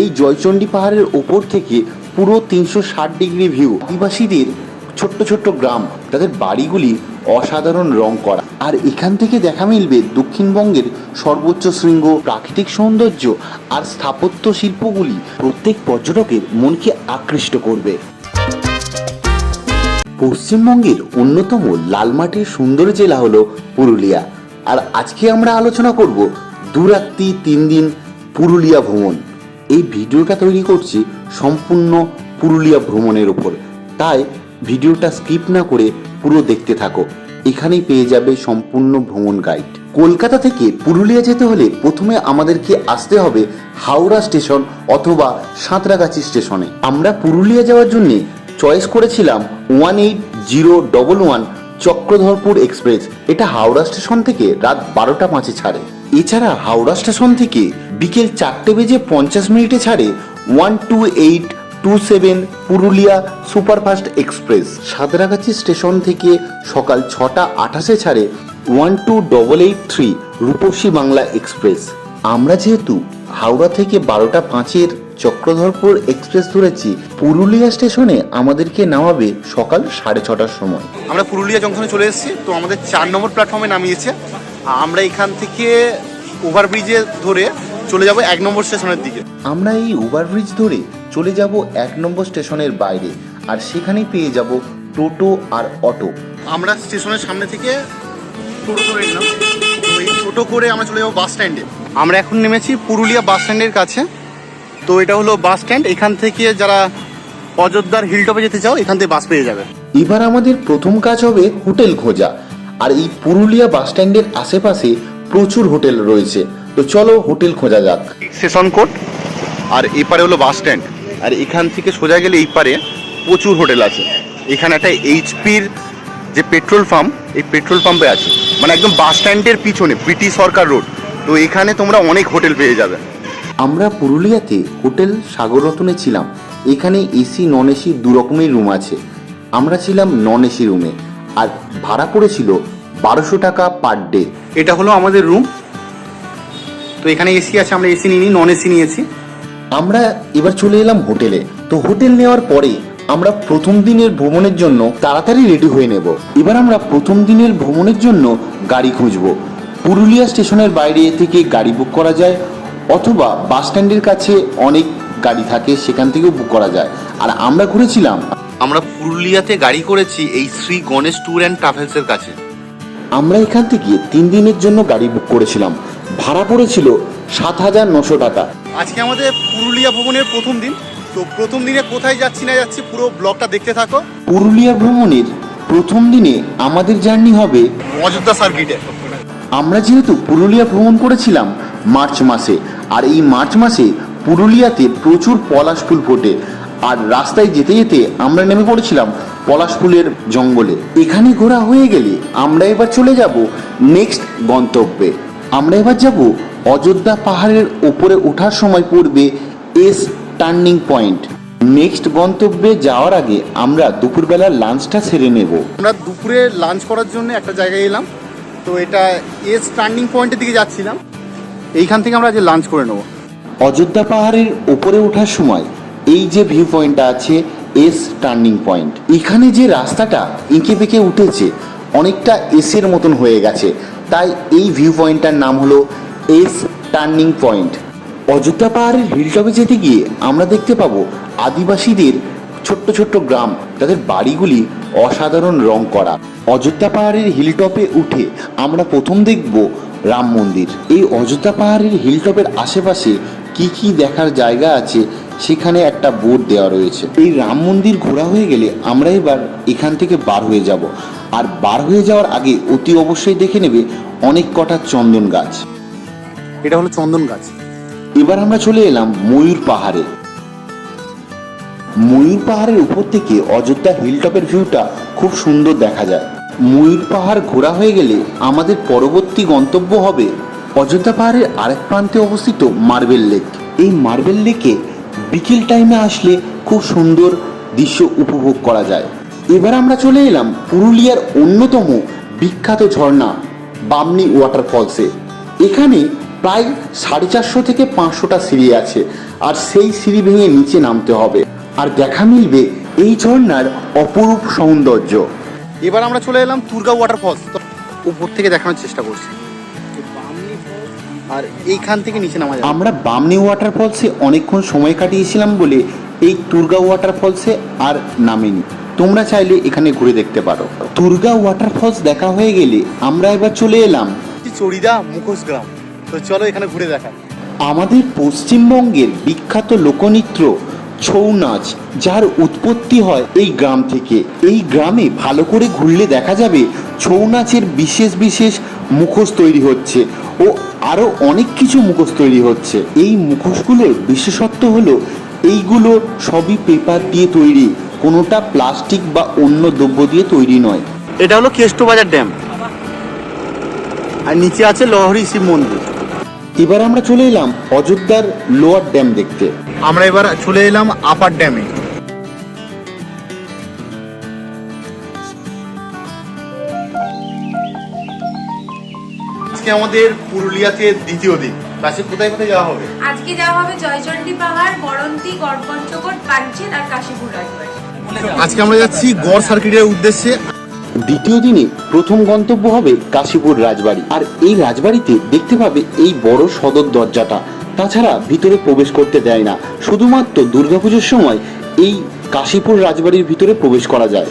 এই জয়চণ্ডী পাহাড়ের ওপর থেকে পুরো তিনশো ষাট ডিগ্রি ভিউ। আদিবাসীদের ছোট্ট ছোট্ট গ্রাম তাদের বাড়িগুলি অসাধারণ রং করা। আর এখান থেকে দেখা মিলবে দক্ষিণবঙ্গের সর্বোচ্চ শৃঙ্গ, প্রাকৃতিক সৌন্দর্য আর স্থাপত্য শিল্পগুলি। প্রত্যেক পর্যটকের মনকে আকৃষ্ট করবে। পশ্চিমবঙ্গের অন্যতম লালমাটির সুন্দর জেলা হলো পুরুলিয়া। আর আজকে আমরা আলোচনা করব দুরাত্রি তিন দিন পুরুলিয়া ভ্রমণ। এই ভিডিওটা তৈরি করছি সম্পূর্ণ পুরুলিয়া ভ্রমণের উপর। তাই ভিডিওটা স্কিপ না করে পুরো দেখতে থাকো। এখানেই পেয়ে যাবে সম্পূর্ণ ভ্রমণ গাইড কলকাতা থেকে পুরুলিয়া যেতে হলে প্রথমে আমাদেরকে আসতে হবে হাওড়া স্টেশন অথবা সাঁতরাগাছি স্টেশনে। আমরা পুরুলিয়া যাওয়ার জন্যে চয়েস করেছিলাম one eight zero double one Chakradharpur express. এটা হাওড়া স্টেশন থেকে রাত বারোটা পাঁচে ছাড়ে। এছাড়া হাওড়া স্টেশন থেকে বিকেল চারটে বেজে পঞ্চাশ মিনিটে ছাড়ে one two eight two seven Purulia superfast express. Santragachi station থেকে সকাল ছটা আঠাশে ছাড়ে one two double eight three Rupasi Bangla express. আমরা যেহেতু হাওড়া থেকে বারোটা পাঁচের চক্রধরপুর এক্সপ্রেস ধরেছি, পুরুলিয়া স্টেশনে আমাদেরকে নামাবে সকাল সাড়ে ছটার সময়। আমরা পুরুলিয়া জংশনে চলে এসেছি, তো আমাদের চার নম্বর প্ল্যাটফর্মে নামিয়েছে। আমরা এখান থেকে ওভারব্রিজে ধরে চলে যাব এক নম্বর স্টেশনের দিকে। আমরা এই ওভারব্রিজ ধরে চলে যাব এক নম্বর স্টেশনের বাইরে আর সেখানেই পেয়ে যাব টোটো আর অটো। আমরা স্টেশনের সামনে থেকে টোটো করে নিলাম। টোটো করে আমরা চলে যাব বাস স্ট্যান্ডে। আমরা এখন নেমেছি পুরুলিয়া বাস স্ট্যান্ডের কাছে। তো এটা হলো বাস স্ট্যান্ড। এখান থেকে যারা অযোধ্যার হিলটপে যেতে চাও এখান থেকে বাস পেয়ে যাবে। এবার আমাদের প্রথম কাজ হবে হোটেল খোঁজা। আর এই পুরুলিয়া বাস স্ট্যান্ডের আশেপাশে প্রচুর হোটেল রয়েছে। তো চলো হোটেল খোঁজা যাক। সেশন কোর্ট আর এপারে হলো বাস স্ট্যান্ড আর এখান থেকে সোজা গেলে এই পারে প্রচুর হোটেল আছে। এখানে একটা এইচপির যে পেট্রোল পাম্প এই পেট্রোল পাম্পে আছে। মানে একদম বাস স্ট্যান্ডের পিছনে ব্রিটিশ সরকার রোড তো এখানে তোমরা অনেক হোটেল পেয়ে যাবে। আমরা পুরুলিয়াতে হোটেল সাগররত্নে ছিলাম। এখানে এসি নন এসি দু রকমের রুম আছে। আমরা ছিলাম নন এসি রুমে আর ভাড়া পড়েছিল বারোশো টাকা পার ডে এটা হলো আমাদের রুম তো এখানে এসি আছে আমরা এসি নিইনি নন এসি নিয়েছি। আমরা এবার চলে এলাম হোটেলে। তো হোটেল নেওয়ার পরে আমরা প্রথম দিনের ভ্রমণের জন্য তাড়াতাড়ি রেডি হয়ে নেব। এবার আমরা প্রথম দিনের ভ্রমণের জন্য গাড়ি খুঁজব। পুরুলিয়া স্টেশনের বাইরে থেকে গাড়ি বুক করা যায় অথবা বাস স্ট্যান্ডের কাছে অনেক গাড়ি থাকে সেখান থেকেও বুক করা যায়। আর আমরা ঘুরেছিলাম আমরা পুরুলিয়াতে গাড়ি করেছি এই শ্রী গণেশ ট্যুর অ্যান্ড ট্রাভেলসের কাছে। আমরা এখান থেকে তিন দিনের জন্য গাড়ি বুক করেছিলাম। ভাড়া পড়েছিল সাত হাজার নশো টাকা। আজকে আমাদের পুরুলিয়া ভ্রমণের প্রথম দিন। তো প্রথম দিনে কোথায় যাচ্ছি না যাচ্ছি পুরো ব্লগটা দেখতে থাকো। পুরুলিয়া ভ্রমণের প্রথম দিনে আমাদের জার্নি হবে অযোধ্যা সার্কিটে আমরা যেহেতু পুরুলিয়া ভ্রমণ করেছিলাম মার্চ মাসে আর এই মার্চ মাসে পুরুলিয়াতে প্রচুর পলাশ ফুল ফোটে। আর রাস্তায় যেতে যেতে আমরা নেমে পড়েছিলাম পলাশ ফুলের জঙ্গলে। এখানে ঘোরা হয়ে গেলে আমরা এবার চলে যাব নেক্সট গন্তব্যে। আমরা এবার যাব অযোধ্যা পাহাড়ের ওপরে ওঠার সময় পড়বে এস টার্নিং পয়েন্ট। নেক্সট গন্তব্যে যাওয়ার আগে আমরা দুপুরবেলার লাঞ্চটা সেরে নেব। আমরা দুপুরে লাঞ্চ করার জন্য একটা জায়গায় এলাম। তো এটা এস টার্নিং পয়েন্টের দিকে যাচ্ছিলাম। এইখান থেকে আমরা আজ লাঞ্চ করে নেব। অযোধ্যা পাহাড়ের উপরে ওঠার সময় এই যে ভিউ পয়েন্টটা আছে এস টার্নিং পয়েন্ট এখানে যে রাস্তাটা এঁকে বেঁকে উঠেছে, অনেকটা এসের মতন হয়ে গেছে। তাই এই ভিউ পয়েন্টটার নাম হলো এস টার্নিং পয়েন্ট অযোধ্যা পাহাড়ের হিলটপে যেতে গিয়ে আমরা দেখতে পাবো আদিবাসীদের ছোট্ট ছোট্ট গ্রাম তাদের বাড়িগুলি অসাধারণ রং করা। অযোধ্যা পাহাড়ের হিলটপে উঠে আমরা প্রথম দেখব রাম মন্দির। এই অযোধ্যা পাহাড়ের হিলটপের আশেপাশে কি কি দেখার জায়গা আছে সেখানে একটা বোর্ড দেওয়া রয়েছে। এই রাম মন্দির ঘোরা হয়ে গেলে আমরা এবার এখান থেকে বার হয়ে যাব। আর বার হয়ে যাওয়ার আগে অতি অবশ্যই দেখে নেবে অনেক কটা চন্দন গাছ। এটা হলো চন্দন গাছ। এবার আমরা চলে এলাম ময়ূর পাহাড়ে। ময়ূর পাহাড়ের উপর থেকে অযোধ্যা হিলটপের ভিউটা খুব সুন্দর দেখা যায়। ময়ূর পাহাড় ঘোরা হয়ে গেলে আমাদের পরবর্তী গন্তব্য হবে অযোধ্যা পাহাড়ের আরেক প্রান্তে অবস্থিত মার্বেল লেক। এই মার্বেল লেকে বিকেল টাইমে আসলে খুব সুন্দর দৃশ্য উপভোগ করা যায়। এবার আমরা চলে এলাম পুরুলিয়ার অন্যতম বিখ্যাত ঝর্ণা, বামনি ওয়াটারফলসে এখানে প্রায় সাড়ে চারশো থেকে পাঁচশোটা সিঁড়ি আছে, আর সেই সিঁড়ি ভেঙে নিচে নামতে হবে। আর দেখা মিলবে এই ঝর্ণার অপরূপ সৌন্দর্য। এবার আমরা চলে এলাম দুর্গা ওয়াটারফলস উপর থেকে দেখানোর চেষ্টা করছি। আর এইখান থেকে নিচে নামা যাবে। আমরা বামনি ওয়াটারফলসে অনেকক্ষণ সময় কাটিয়েছিলাম বলে এই তুর্গা ওয়াটারফলসে আর নামিনি। তোমরা চাইলে এখানে ঘুরে দেখতে পারো। তুর্গা ওয়াটারফলস দেখা হয়ে গেলে আমরা এবার চলে এলাম। চড়িদা মুখোশ গ্রাম। তো চলো এখানে ঘুরে দেখা আমাদের পশ্চিমবঙ্গের বিখ্যাত লোকনৃত্য ছৌ নাচ যার উৎপত্তি হয় এই গ্রাম থেকে। এই গ্রামে ভালো করে ঘুরলে দেখা যাবে ছৌ নাচের বিশেষ বিশেষ মুখোশ তৈরি হচ্ছে ও আরও অনেক কিছু মুখোশ তৈরি হচ্ছে। এই মুখোশগুলোর বিশেষত্ব হলো এইগুলো সবই পেপার দিয়ে তৈরি কোনোটা প্লাস্টিক বা অন্য দ্রব্য দিয়ে তৈরি নয়। এটা হলো কেষ্টবাজার ড্যাম। আর নিচে আছে লহরি শিব মন্দির। এবার আমরা চলে এলাম অযোধ্যার লোয়ার ড্যাম দেখতে। আমরা এবার চলে এলাম আপার ড্যামে। আজকে আমাদের পুরুলিয়াতে দ্বিতীয় দিন। কাছে কোথায় কোথায় যাওয়া হবে? আজকে যাওয়া হবে জয়চণ্ডী পাহাড় বরন্তি গড়পঞ্চকোট পাঞ্চেত আর কাশীপুর রাজবাড়ি আজকে আমরা যাচ্ছি গড় সার্কিটের উদ্দেশ্যে। দ্বিতীয় দিনে প্রথম গন্তব্য হবে কাশীপুর রাজবাড়ি। আর এই রাজবাড়িতে দেখতে পাবে এই বড় সদর দরজাটা। তাছাড়া ভিতরে প্রবেশ করতে দেয় না। শুধুমাত্র দুর্গাপুজোর সময় এই কাশীপুর রাজবাড়ির ভিতরে প্রবেশ করা যায়।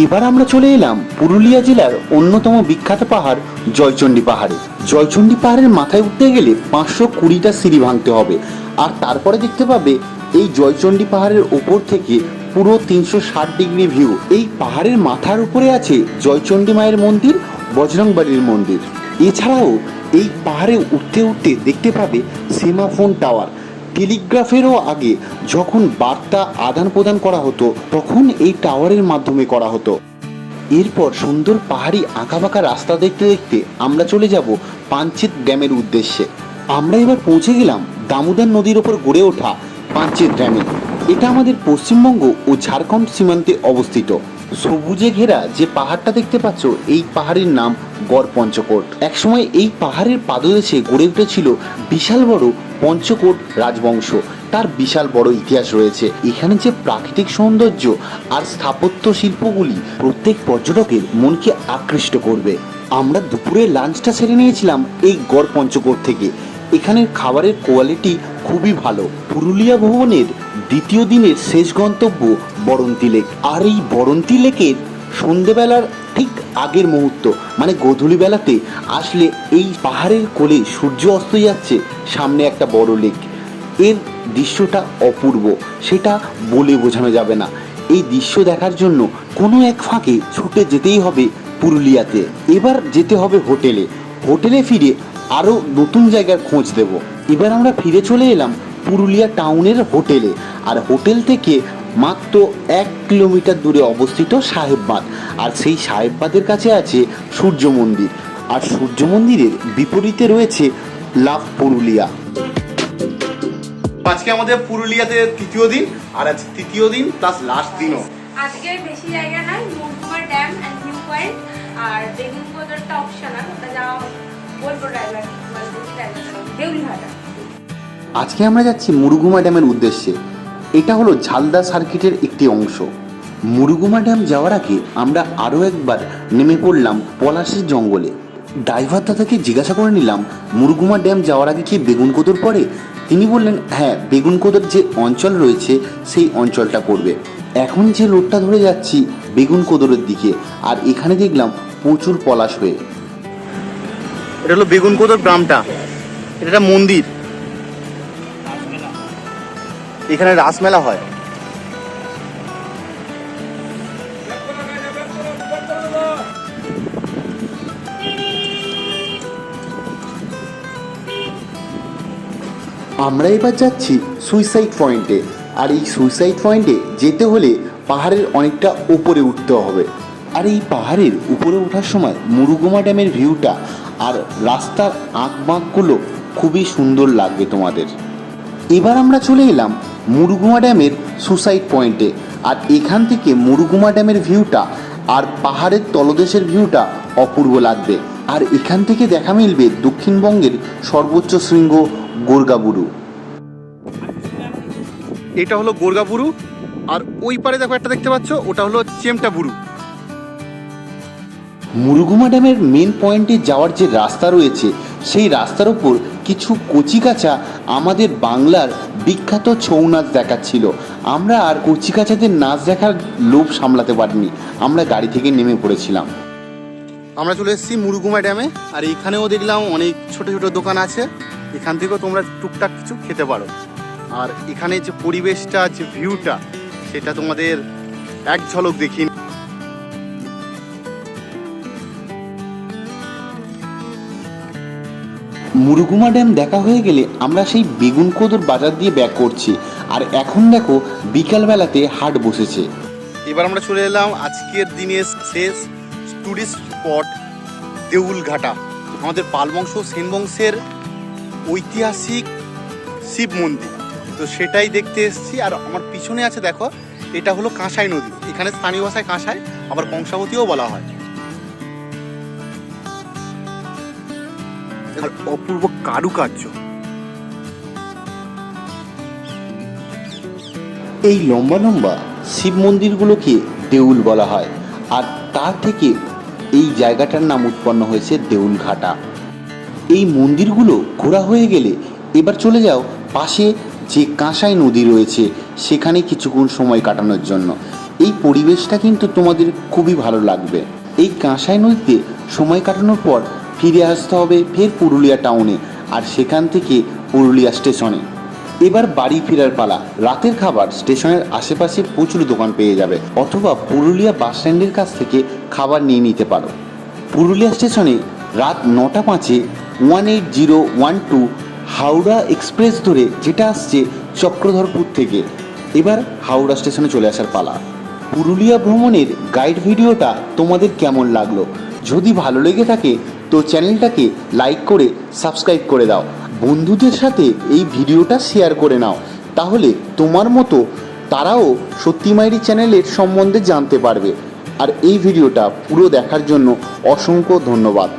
এবার আমরা চলে এলাম পুরুলিয়া জেলার অন্যতম বিখ্যাত পাহাড়, জয়চণ্ডী পাহাড়ে। জয়চণ্ডী পাহাড়ের মাথায় উঠতে গেলে পাঁচশো কুড়িটা সিঁড়ি ভাঙতে হবে। আর তারপরে দেখতে পাবে এই জয়চণ্ডী পাহাড়ের ওপর থেকে পুরো তিনশো ষাট ডিগ্রি ভিউ। এই পাহাড়ের মাথার উপরে আছে জয়চণ্ডী মায়ের মন্দির বজরংবাড়ির মন্দির। এছাড়াও এই পাহাড়ে উঠতে উঠতে দেখতে পাবে সেমাফোন টাওয়ার। টেলিগ্রাফেরও আগে যখন বার্তা আদান প্রদান করা হতো, তখন এই টাওয়ারের মাধ্যমে করা হতো। এরপর সুন্দর পাহাড়ি আঁকাবাঁকা রাস্তা দেখতে দেখতে আমরা চলে যাব পাঞ্চেত ড্যামের উদ্দেশ্যে। আমরা এবার পৌঁছে গেলাম দামোদর নদীর ওপর গড়ে ওঠা পাঞ্চেত ড্যামে। এটা আমাদের পশ্চিমবঙ্গ ও ঝাড়খণ্ড সীমান্তে অবস্থিত। সবুজে ঘেরা যে পাহাড়টা দেখতে পাচ্ছ, এই পাহাড়ের নাম গড় পঞ্চকোট। একসময় এই পাহাড়ের পাদদেশে গড়ে উঠেছিল বিশাল বড় পঞ্চকোট রাজবংশ। তার বিশাল বড় ইতিহাস রয়েছে। এখানে যে প্রাকৃতিক সৌন্দর্য আর স্থাপত্য শিল্পগুলি প্রত্যেক পর্যটকের মনকে আকৃষ্ট করবে। আমরা দুপুরে লাঞ্চটা সেরে নিয়েছিলাম এই গড় পঞ্চকোট থেকে। এখানের খাবারের কোয়ালিটি খুবই ভালো। পুরুলিয়া ভবনের দ্বিতীয় দিনের শেষ গন্তব্য বরন্তি লেক। আর এই বরন্তি লেকের সন্ধেবেলার আগের মুহূর্ত মানে গোধূলি বেলাতে আসলে এই পাহাড়ের কোলে সূর্য অস্ত যাচ্ছে সামনে একটা বড় লেক এর দৃশ্যটা অপূর্ব, সেটা বলে বোঝানো যাবে না। এই দৃশ্য দেখার জন্য কোনো এক ফাঁকে ছুটে যেতেই হবে পুরুলিয়াতে। এবার যেতে হবে হোটেলে। হোটেলে ফিরে আরও নতুন জায়গার খোঁজ দেব। এবার আমরা ফিরে চলে এলাম পুরুলিয়া টাউনের হোটেলে। আর হোটেল থেকে মাত্র এক কিলোমিটার দূরে অবস্থিত সাহেববাঁধ আর সেই সাহেববাঁধের কাছে আছে সূর্য মন্দির। আর সূর্য মন্দিরের বিপরীতে রয়েছে লাভ পুরুলিয়া। আজকে আমাদের পুরুলিয়াতে তৃতীয় দিন আর আজ তৃতীয় দিন প্লাস লাস্ট দিনও। আজকে বেশি জায়গা নয় Murguma dam and view point আর বেগুন কোদরটা অপশনাল ওটা যাওয়া বলব ড্রাইভার দেউলিহাটা আজকে আমরা যাচ্ছি মুরুগুমা ড্যামের উদ্দেশ্যে। এটা হলো ঝালদা সার্কিটের একটি অংশ। মুরুগুমা ড্যাম যাওয়ার আগে আমরা আরও একবার নেমে পড়লাম পলাশের জঙ্গলে। ড্রাইভার দাদাকে জিজ্ঞাসা করে নিলাম মুরুগুমা ড্যাম যাওয়ার আগে কি বেগুন কোদর পড়ে? তিনি বললেন হ্যাঁ বেগুন কোদর যে অঞ্চল রয়েছে, সেই অঞ্চলটা পড়বে। এখন যে রোডটা ধরে যাচ্ছি, বেগুন কোদরের দিকে, আর এখানে দেখলাম প্রচুর পলাশ হয়ে। এটা হলো বেগুনকোদর গ্রামটা। এটা একটা মন্দির। এখানে রাসমেলা হয়। আমরা এবার যাচ্ছি সুইসাইড পয়েন্টে আর এই সুইসাইড পয়েন্টে যেতে হলে পাহাড়ের অনেকটা উপরে উঠতে হবে। আর এই পাহাড়ের উপরে ওঠার সময় মুরুগুমা ড্যামের ভিউটা আর রাস্তার আঁক বাঁকগুলো খুবই সুন্দর লাগবে তোমাদের। এবার আমরা চলে এলাম মুরুগুমা ড্যামের সুসাইড পয়েন্টে। আর এখান থেকে মুরুগুমা ড্যামের ভিউটা আর পাহাড়ের তলদেশের ভিউটা অপূর্ব লাগবে। আর এখান থেকে দেখা মিলবে দক্ষিণবঙ্গের সর্বোচ্চ শৃঙ্গ গোর্গাবুরু। এটা হলো গোর্গাবুরু। আর ওই পারে দেখো একটা দেখতে পাচ্ছ ওটা হলো চেমটা বুরু মুরুগুমা ড্যামের মেন পয়েন্টে যাওয়ার যে রাস্তা রয়েছে সেই রাস্তার ওপর কিছু কচিকাচা আমাদের বাংলার বিখ্যাত ছৌ নাচ দেখাচ্ছিল। আমরা আর কচিকাচাদের নাচ দেখার লোভ সামলাতে পারিনি। আমরা গাড়ি থেকে নেমে পড়েছিলাম। আমরা চলে এসেছি মুরুগুমা ড্যামে। আর এখানেও দেখলাম অনেক ছোট ছোট দোকান আছে। এখান থেকেও তোমরা টুকটাক কিছু খেতে পারো। আর এখানে যে পরিবেশটা, যে ভিউটা সেটা তোমাদের এক ঝলক দেখি মুরুগুমা ড্যাম দেখা হয়ে গেলে আমরা সেই বেগুনকোদর বাজার দিয়ে ব্যাক করছি। আর এখন দেখো, বিকালবেলাতে হাট বসেছে। এবার আমরা চলে এলাম আজকের দিনের শেষ টুরিস্ট স্পট দেউলঘাটা। আমাদের পাল বংশ সেন বংশের ঐতিহাসিক শিব মন্দির। তো সেটাই দেখতে এসেছি, আর আমার পিছনে আছে দেখো, এটা হলো কাঁসাই নদী। এখানে স্থানীয় ভাষায় কাঁসাই, আবার কংসাবতীও বলা হয়। অপূর্ব কারুকার্য। এই লম্বা লম্বা শিব মন্দিরগুলোকে দেউল বলা হয়, আর তার থেকে এই জায়গাটার নাম উৎপন্ন হয়েছে দেউল ঘাটা। এই মন্দিরগুলো ঘোরা হয়ে গেলে এবার চলে যাও পাশে যে কাঁসাই নদী রয়েছে, সেখানে কিছুক্ষণ সময় কাটানোর জন্য। এই পরিবেশটা কিন্তু তোমাদের খুবই ভালো লাগবে। এই কাঁসাই নদীতে সময় কাটানোর পর ফিরে আসতে হবে ফের পুরুলিয়া টাউনে আর সেখান থেকে পুরুলিয়া স্টেশনে। এবার বাড়ি ফেরার পালা। রাতের খাবার স্টেশনের আশেপাশে প্রচুর দোকান পেয়ে যাবে। অথবা পুরুলিয়া বাস স্ট্যান্ডের কাছ থেকে খাবার নিয়ে নিতে পারো। পুরুলিয়া স্টেশনে রাত নটা পাঁচে one eight zero one two Howrah express ধরে যেটা আসছে চক্রধরপুর থেকে। এবার হাওড়া স্টেশনে চলে আসার পালা। পুরুলিয়া ভ্রমণের গাইড ভিডিওটা তোমাদের কেমন লাগল? যদি ভালো লেগে থাকে তো চ্যানেলটাকে লাইক করে সাবস্ক্রাইব করে দাও। বন্ধুদের সাথে এই ভিডিওটা শেয়ার করে নাও। তাহলে তোমার মতো তারাও সত্যি মাইরি চ্যানেলের সম্বন্ধে জানতে পারবে। আর এই ভিডিওটা পুরো দেখার জন্য অসংখ্য ধন্যবাদ।